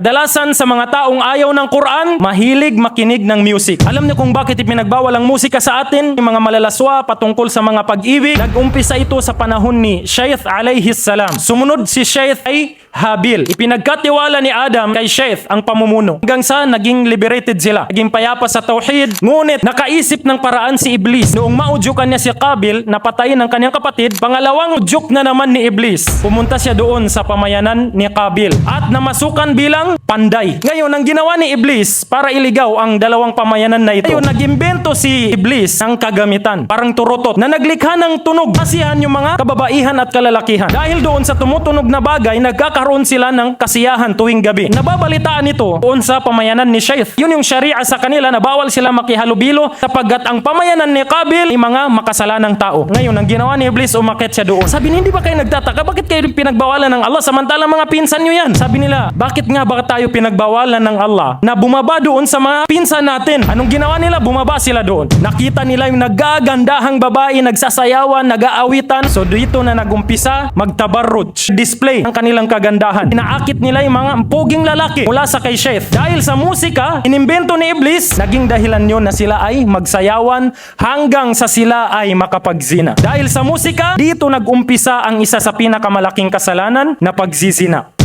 Dalasan sa mga taong ayaw ng Quran, mahilig makinig ng music. Alam niyo kung bakit ipinagbawal ang musika sa atin? Yung mga malalaswa patungkol sa mga pag-ibig, nag-umpisa ito sa panahon ni Shaith alayhi salam. Sumunod si Shaith ay Habil. Ipinagkatiwala ni Adam kay Shaith ang pamumuno. Hanggang sa naging liberated sila. Naging payapa sa tauhid. Ngunit nakaisip ng paraan si Iblis. Noong maudyukan niya si Kabil na patayin ang kanyang kapatid, pangalawang udyok na naman ni Iblis. Pumunta siya doon sa pamayanan ni Kabil at namasukan bilang panday. Ngayon, ang ginawa ni Iblis para iligaw ang dalawang pamayanan na ito. Ngayon, nag-imbento si Iblis ng kagamitan. Parang turotot na naglikha ng tunog. Kasihan yung mga kababaihan at kalalakihan. Dahil doon sa tumutunog na bagay, nagkakaroon sila ng kasiyahan tuwing gabi. Nababalitaan ito doon sa pamayanan ni Shaith. Yun yung sharia sa kanila na bawal sila makihalubilo sapagkat ang pamayanan ni Kabil ay mga makasalanang tao. Ngayon, ang ginawa ni Iblis, umakit siya doon. Sabi niya, hindi ba kayo nagtataka? Bakit kayo pinagbawalan ng Allah samantalang mga pinsan nyo yan? Sabi nila, bakit nga ba tayo pinagbawalan ng Allah na bumaba doon sa mga pinsan natin? Anong ginawa nila? Bumaba sila doon. Nakita nila yung nagagandahang babae, nagsasayawan, nag-aawitan. So dito na nagumpisa magtabarruj. Display ang kanilang kagandahan. Inaakit nila yung mga poging lalaki mula sa kay Sheth. Dahil sa musika, inimbento ni Iblis, naging dahilan yun na sila ay magsayawan hanggang sa sila ay makapagzina. Dahil sa musika, dito nagumpisa ang isa sa pinakamalaking kasalanan na pagzizina.